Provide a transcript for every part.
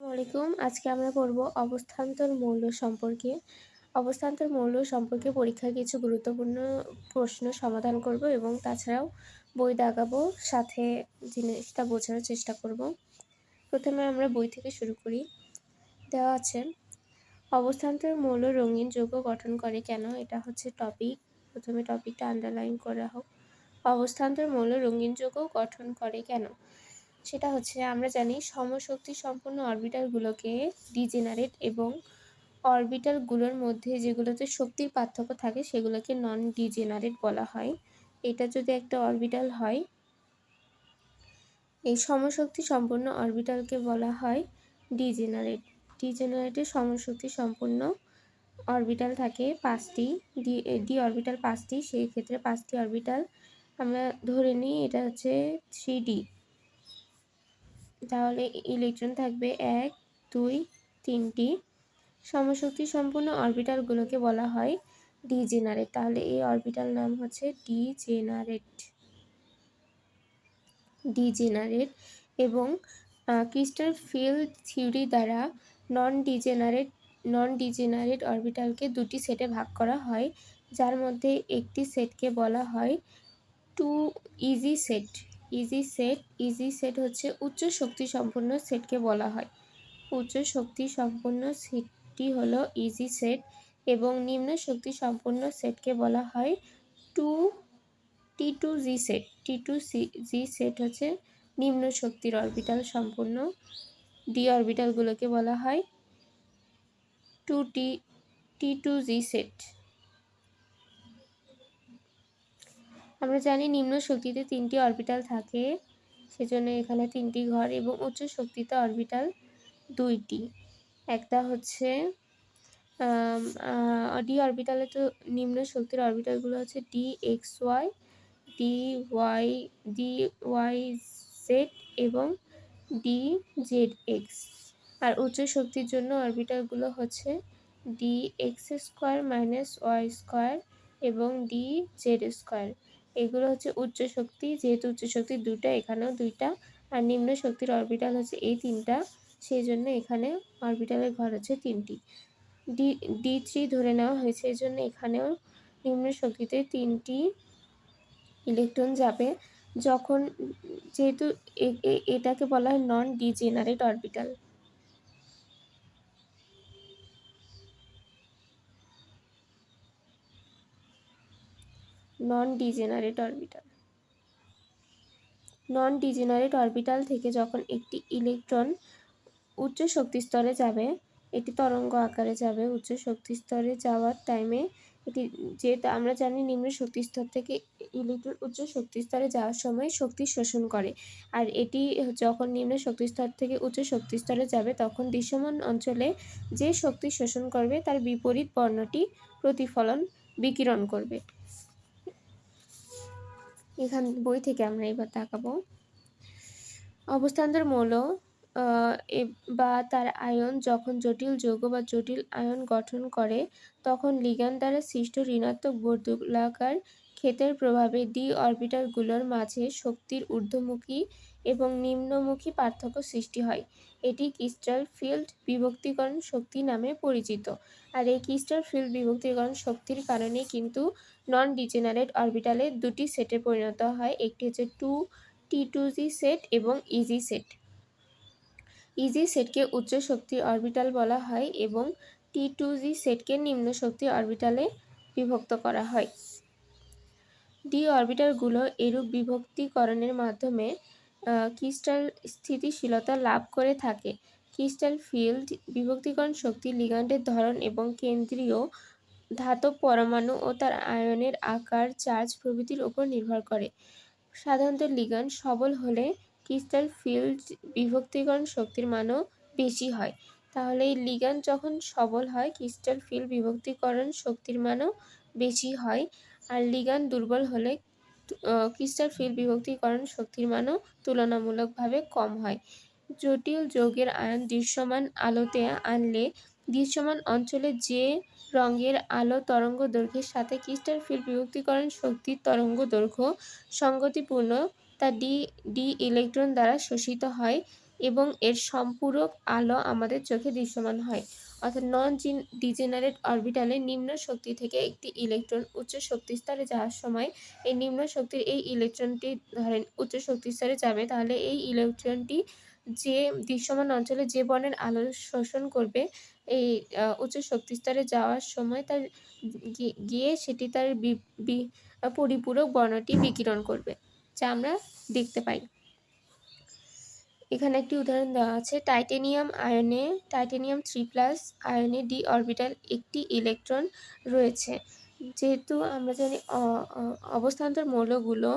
আলাইকুম। আজকে আমরা পড়ব অবস্থান্তর মৌল সম্পর্কে। অবস্থান্তর মৌল সম্পর্কে পরীক্ষায় কিছু গুরুত্বপূর্ণ প্রশ্ন সমাধান করব এবং তাছাড়াও বই দাগাবো, সাথে জিনিসটা বোঝার চেষ্টা করব। প্রথমে আমরা বই থেকে শুরু করি। দেওয়া আছে, অবস্থান্তর মৌল রঙিন যৌগ গঠন করে কেন? এটা হচ্ছে টপিক প্রথমে টপিকটা আন্ডারলাইন করা হোক। অবস্থান্তর মৌল রঙিন যৌগ গঠন করে কেন? সেটা হচ্ছে আমরা জানি সমশক্তি সম্পন্ন অরবিটালগুলোকে ডিজেনারেট এবং অরবিটালগুলোর মধ্যে যেগুলোতে শক্তির পার্থক্য থাকে সেগুলোকে নন ডিজেনারেট বলা হয়। এটা যদি একটা অরবিটাল হয়, এই সমশক্তি সম্পন্ন অরবিটালকে বলা হয় ডিজেনারেট। ডিজেনারেটের সমশক্তি সম্পন্ন অরবিটাল থাকে পাঁচটি। ডি ডি অরবিটাল পাঁচটি, সেই ক্ষেত্রে পাঁচটি অরবিটাল আমরা ধরে নিই, এটা হচ্ছে থ্রি ডি তাহলে ইলেকট্রন থাকবে এক, দুই, তিনটি। সমশক্তি সম্পূর্ণ অরবিটালগুলোকে বলা হয় ডিজেনারেট তাহলে এই অরবিটাল নাম হচ্ছে ডিজেনারেট ডিজেনারেট এবং ক্রিস্টাল ফিল্ড থিওরি দ্বারা নন ডিজেনারেট নন ডিজেনারেট অরবিটালকে দুটি সেটে ভাগ করা হয়, যার মধ্যে একটি সেটকে বলা হয় two eg set eg set eg set হচ্ছে উচ্চ শক্তি সম্পন্ন সেটকে বলা হয়। উচ্চ শক্তি সম্পন্ন সেটটি হলো ইজি সেট এবং নিম্ন শক্তি সম্পন্ন সেটকে বলা হয় two, t two g set. T two c g set হচ্ছে নিম্ন শক্তির অরবিটাল সম্পূর্ণ ডি অরবিটালগুলোকে বলা হয় two t t two g set. আমরা জানি নিম্ন শক্তিতে তিনটি অরবিটাল থাকে, সেজন্য এখানে তিনটি ঘর এবং উচ্চ শক্তিতে অরবিটাল দুইটি। একটা হচ্ছে ডি অরবিটালে তো নিম্ন শক্তির অরবিটালগুলো হচ্ছে d x y d y d y z এবং ডি জেড এক্স আর উচ্চ শক্তির জন্য অরবিটালগুলো হচ্ছে d x square minus y square এবং ডি জেড স্কোয়ার এগুলো হচ্ছে উচ্চ শক্তি, যেহেতু উচ্চ শক্তি দুইটা, এখানেও দুইটা, আর নিম্ন শক্তির অরবিটাল হচ্ছে এই তিনটা সেই জন্য এখানে অরবিটালের ঘর হচ্ছে তিনটি। ডি ডি ধরে নেওয়া হয়েছে এই জন্য এখানেও নিম্ন শক্তিতে তিনটি ইলেকট্রন যাবে। যখন যেহেতু এটাকে বলা হয় non degenerate orbital non degenerate orbital non degenerate orbital থেকে যখন একটি ইলেকট্রন উচ্চ শক্তি স্তরে যাবে এটি তরঙ্গ আকারে যাবে, উচ্চ শক্তি স্তরে যাওয়ার টাইমে এটি যেহেতু আমরা জানি নিম্ন শক্তি স্তর থেকে ইলেকট্রন উচ্চ শক্তি স্তরে যাওয়ার সময় শক্তি শোষণ করে। আর এটি যখন নিম্ন শক্তি স্তর থেকে উচ্চ শক্তি স্তরে যাবে, তখন দৃশ্যমান অঞ্চলে যে শক্তি শোষণ করবে, তার বিপরীত বর্ণটি প্রতিফলন বিকিরণ করবে। এখান বই থেকে আমরা এবার তাকাবো অবস্থান্তর মৌল বা তার আয়ন যখন জটিল যৌগ বা জটিল আয়ন গঠন করে, তখন লিগান দ্বারা সৃষ্ট ঋণাত্মক বর্তুলাকার ক্ষেতের প্রভাবে ডি অরবিটালগুলোর মাঝে শক্তির ঊর্ধ্বমুখী এবং নিম্নমুখী পার্থক্য সৃষ্টি হয়। এটি ক্রিস্টাল ফিল্ড বিভক্তিকরণ শক্তি নামে পরিচিত। আর এই ক্রিস্টাল ফিল্ড বিভক্তিকরণ শক্তির কারণে কিন্তু নন ডিজেনারেট অরবিটালে দুটি সেটে পরিণত হয়। একটি হচ্ছে টু টি টু জি সেট এবং ইজি সেট। ইজি সেটকে উচ্চ শক্তি অরবিটাল বলা হয় এবং টি টু জি সেটকে নিম্ন শক্তি অরবিটালে বিভক্ত করা হয়। ডি অরবিটালগুলো এরূপ বিভক্তিকরণের মাধ্যমে ক্রিস্টাল স্থিতিশীলতা লাভ করে থাকে। ক্রিস্টাল ফিল্ড বিভক্তিকরণ শক্তি লিগান্ডের ধরন এবং কেন্দ্রীয় ধাতব পরমাণু ও তার আয়নের আকার, চার্জ প্রভৃতির উপর নির্ভর করে। সাধারণত লিগান সবল হলে ক্রিস্টাল ফিল্ড বিভক্তিকরণ শক্তির মানও বেশি হয়। তাহলে এই লিগান যখন সবল হয়, ক্রিস্টাল ফিল্ড বিভক্তিকরণ শক্তির মানও বেশি হয়। আর লিগান দুর্বল হলে ক্রিস্টাল ফিল্ড বিভক্তিকরণ শক্তির মানও তুলনামূলকভাবে কম হয়। জটিল যৌগের আয়ন দৃশ্যমান আলোতে আনলে, দৃশ্যমান অঞ্চলে যে রঙের আলো তরঙ্গ দৈর্ঘ্যের সাথে ক্রিস্টাল ফিল্ড বিভক্তিকরণ শক্তির তরঙ্গ দৈর্ঘ্য সঙ্গতিপূর্ণ, তা ডি ডি ইলেকট্রন দ্বারা শোষিত হয় এবং এর সম্পূরক আলো আমাদের চোখে দৃশ্যমান হয়। অর্থাৎ নন ডিজেনারেট অরবিটালে নিম্ন শক্তি থেকে একটি ইলেকট্রন উচ্চ শক্তি স্তরে যাওয়ার সময় এই নিম্ন শক্তির এই ইলেকট্রনটি ধরেন উচ্চ শক্তি স্তরে যাবে, তাহলে এই ইলেকট্রনটি যে দৃশ্যমান অঞ্চলে যে বর্ণের আলো শোষণ করবে, এই উচ্চ শক্তি স্তরে যাওয়ার সময় তার গিয়ে সেটি তার পরিপূরক বর্ণটি বিকিরণ করবে, যা আমরা দেখতে পাই। এখানে একটি উদাহরণ দেওয়া আছে। টাইটেনিয়াম আয়নে, টাইটেনিয়াম থ্রি প্লাস আয়নে ডি অরবিটাল একটি ইলেকট্রন রয়েছে। যেহেতু আমরা জানি অবস্থান্তর মৌলগুলো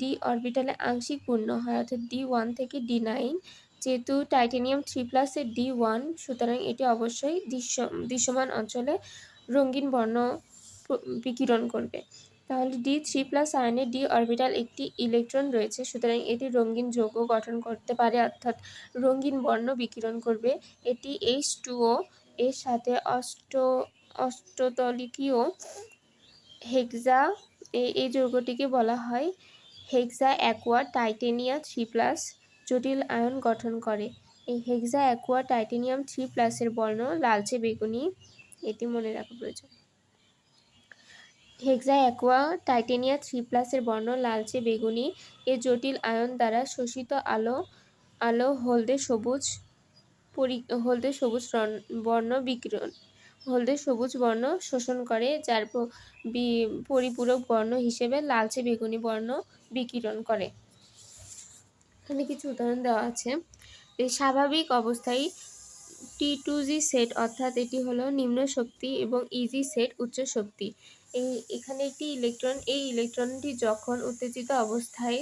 ডি অরবিটালে আংশিক পূর্ণ হয়, অর্থাৎ ডি ওয়ান থেকে ডি নাইন। যেহেতু টাইটেনিয়াম থ্রি প্লাসের ডি ওয়ান, সুতরাং এটি অবশ্যই দৃশ্য, দৃশ্যমান অঞ্চলে রঙিন বর্ণ বিকিরণ করবে। তাহলে ডি থ্রি প্লাস আয়নে ডি অরবিটাল একটি ইলেকট্রন রয়েছে, সুতরাং এটি রঙিন যৌগ গঠন করতে পারে, অর্থাৎ রঙিন বর্ণ বিকিরণ করবে। এটি এইচ টুও এর সাথে অষ্ট, অষ্টতলিকীয় হেক্সা এই যৌগটিকে বলা হয় hexa aqua titania three plus জটিল আয়ন গঠন করে। এই হেক্সা অ্যাকোয়া টাইটেনিয়াম থ্রি প্লাসের বর্ণ লালচে বেগুনি, এটি মনে রাখা প্রয়োজন। হেক্সা অ্যাকোয়া টাইটেনিয়া থ্রি প্লাসের বর্ণ লালচে বেগুনি। এ জটিল আয়ন দ্বারা শোষিত আলো আলো হলদে সবুজ পরি, হলদে সবুজ বর্ণ বিকিরণ, হলদে সবুজ বর্ণ শোষণ করে, যার পরিপূরক বর্ণ হিসেবে লালচে বেগুনি বর্ণ বিকিরণ করে। এখানে কিছু উদাহরণ দেওয়া আছে। স্বাভাবিক অবস্থায় টি টু জি সেট অর্থাৎ এটি হলো নিম্ন শক্তি এবং ইজি সেট উচ্চ শক্তি। এই এখানে একটি ইলেকট্রন এই ইলেকট্রনটি যখন উত্তেজিত অবস্থায়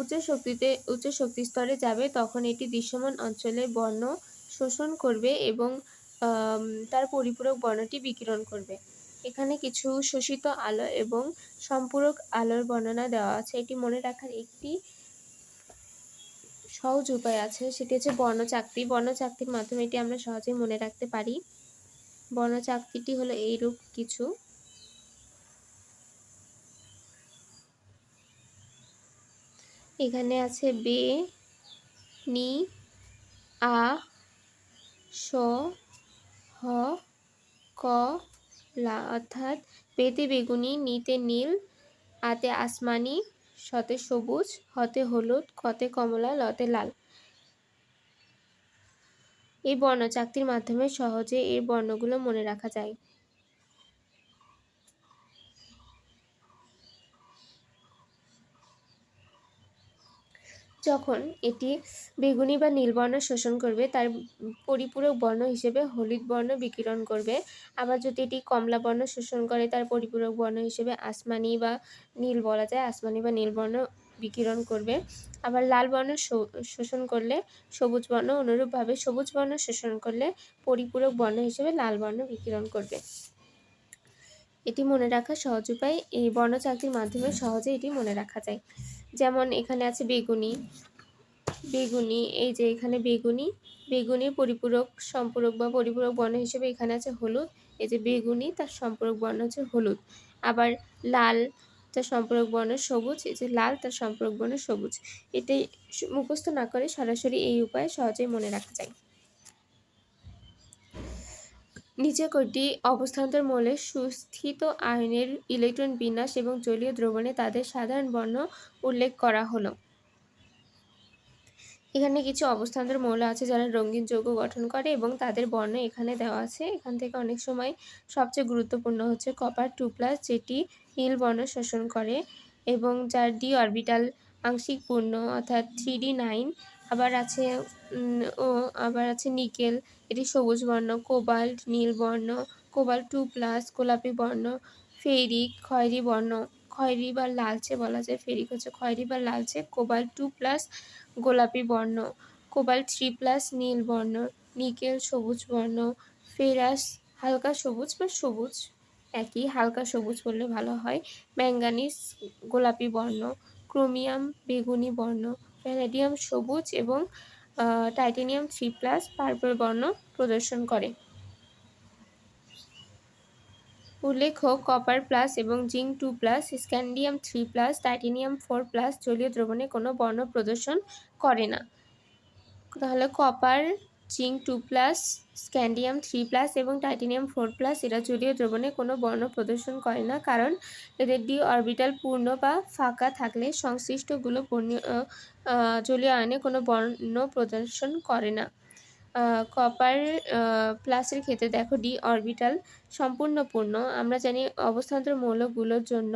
উচ্চ শক্তিতে, উচ্চ শক্তি স্তরে যাবে, তখন এটি দৃশ্যমান অঞ্চলে বর্ণ শোষণ করবে এবং তার পরিপূরক বর্ণটি বিকিরণ করবে। এখানে কিছু শোষিত আলো এবং সম্পূরক আলোর বর্ণনা দেওয়া আছে। এটি মনে রাখার একটি সহজ উপায় আছে। সেটি হচ্ছে বর্ণচাকতি বর্ণচাকতির মাধ্যমে এটি আমরা সহজেই মনে রাখতে পারি। বর্ণচাকতিটি হলো এইরূপ কিছু। এখানে আছে বে, নি, আ, স, হ, ক, লা অর্থাৎ পেতে বেগুনি, নিতে নীল, আতে আসমানি শতে সবুজ, হতে হলুদ কতে কমলা, লতে লাল। এই বর্ণচাকতির মাধ্যমে সহজে এই বর্ণগুলো মনে রাখা যায়। যখন এটি বেগুনি বা নীল বর্ণ শোষণ করবে, তার পরিপূরক বর্ণ হিসেবে হলুদ বর্ণ বিকিরণ করবে। আবার যদি এটি কমলা বর্ণ শোষণ করে, তার পরিপূরক বর্ণ হিসেবে আসমানি বা নীল বলা যায়, আসমানি বা নীল বর্ণ বিকিরণ করবে। আবার লাল বর্ণ শোষণ করলে সবুজ বর্ণ, অনুরূপভাবে সবুজ বর্ণ শোষণ করলে পরিপূরক বর্ণ হিসেবে লাল বর্ণ বিকিরণ করবে। এটি মনে রাখা সহজ উপায়, এই বর্ণচাকতির মাধ্যমে সহজে এটি মনে রাখা যায়। যেমন এখানে আছে বেগুনি। বেগুনি, এই যে এখানে বেগুনি। বেগুনির পরিপূরক সম্পূরক বা পরিপূরক বর্ণ হিসেবে এখানে আছে হলুদ। এই যে বেগুনি, তার সম্পূরক বর্ণ হচ্ছে হলুদ। আবার লাল, তার সম্পূরক বর্ণ সবুজ। এই যে লাল, তার সম্পূরক বর্ণ সবুজ। এটাই মুখস্থ না করে সরাসরি এই উপায়ে সহজেই মনে রাখা যায়। নিচে কটি অবস্থান্তর মৌলে সুস্থিত আয়নের ইলেকট্রন বিন্যাস এবং জলীয় দ্রবণে তাদের সাধারণ বর্ণ উল্লেখ করা হলো। এখানে কিছু অবস্থান্তর মৌল আছে যারা রঙিন যৌগ গঠন করে এবং তাদের বর্ণ এখানে দেওয়া আছে। এখান থেকে অনেক সময় সবচেয়ে গুরুত্বপূর্ণ হচ্ছে কপার টু প্লাস যেটি নীল বর্ণ শোষণ করে এবং যার ডি অরবিটাল আংশিক পূর্ণ অর্থাৎ থ্রি ডি নাইন আবার আছে ও, আবার আছে নিকেল। এটি সবুজ বর্ণ, কোবাল্ট নীল বর্ণ, কোবাল্ট টু প্লাস, গোলাপি বর্ণ ফেরিক খয়েরি বর্ণ। খয়েরি বা লালচে বলা যায় ফেরিক হচ্ছে খয়েরি বা লালচে, কোবাল্ট টু প্লাস, গোলাপি বর্ণ। কোবাল্ট থ্রি প্লাস, নীল বর্ণ, নিকেল সবুজ বর্ণ, ফেরাস হালকা সবুজ বা সবুজ, একই হালকা সবুজ বললে ভালো হয়। ম্যাঙ্গানিস গোলাপি বর্ণ, ক্রোমিয়াম বেগুনি বর্ণ ভ্যানাডিয়াম সবুজ এবং টাইটেনিয়াম থ্রি প্লাস পার্পল বর্ণ প্রদর্শন করে। উল্লেখ্য, কপার প্লাস এবং zinc two plus, scandium three plus, titanium four plus জলীয় দ্রবণে কোনো বর্ণ প্রদর্শন করে না। তাহলে copper zinc two plus scandium three plus এবং টাইটেনিয়াম ফোর প্লাস এরা জলীয় দ্রবণে কোনো বর্ণ প্রদর্শন করে না, কারণ এদের ডি অরবিটাল পূর্ণ বা ফাঁকা থাকলে সংশ্লিষ্টগুলো জলীয় আয়নে কোনো বর্ণ প্রদর্শন করে না। কপার প্লাসের ক্ষেত্রে দেখো ডি অরবিটাল সম্পূর্ণ পূর্ণ আমরা জানি অবস্থান্তর মৌলগুলোর জন্য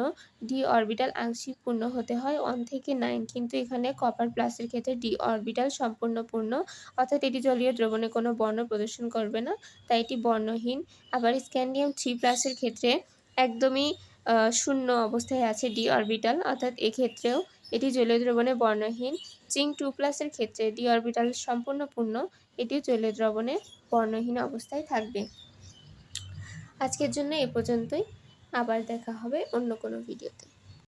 ডি অরবিটাল আংশিক পূর্ণ হতে হয় ওয়ান থেকে নাইন কিন্তু এখানে কপার প্লাসের ক্ষেত্রে ডি অরবিটাল সম্পূর্ণ পূর্ণ অর্থাৎ এটি জলীয় দ্রবণে কোনো বর্ণ প্রদর্শন করবে না, তাই এটি বর্ণহীন। আবার স্ক্যান্ডিয়াম থ্রি প্লাসের ক্ষেত্রে একদমই শূন্য অবস্থায় আছে ডি অরবিটাল অর্থাৎ এক্ষেত্রেও এটি জলীয় দ্রবণে বর্ণহীন। জিঙ্ক টু প্লাসের ক্ষেত্রে ডি অরবিটাল সম্পূর্ণ পূর্ণ এটিও জলীয় দ্রবণে বর্ণহীন অবস্থায় থাকবে। আজকের জন্য এ পর্যন্তই। আবার দেখা হবে অন্য কোনো ভিডিওতে।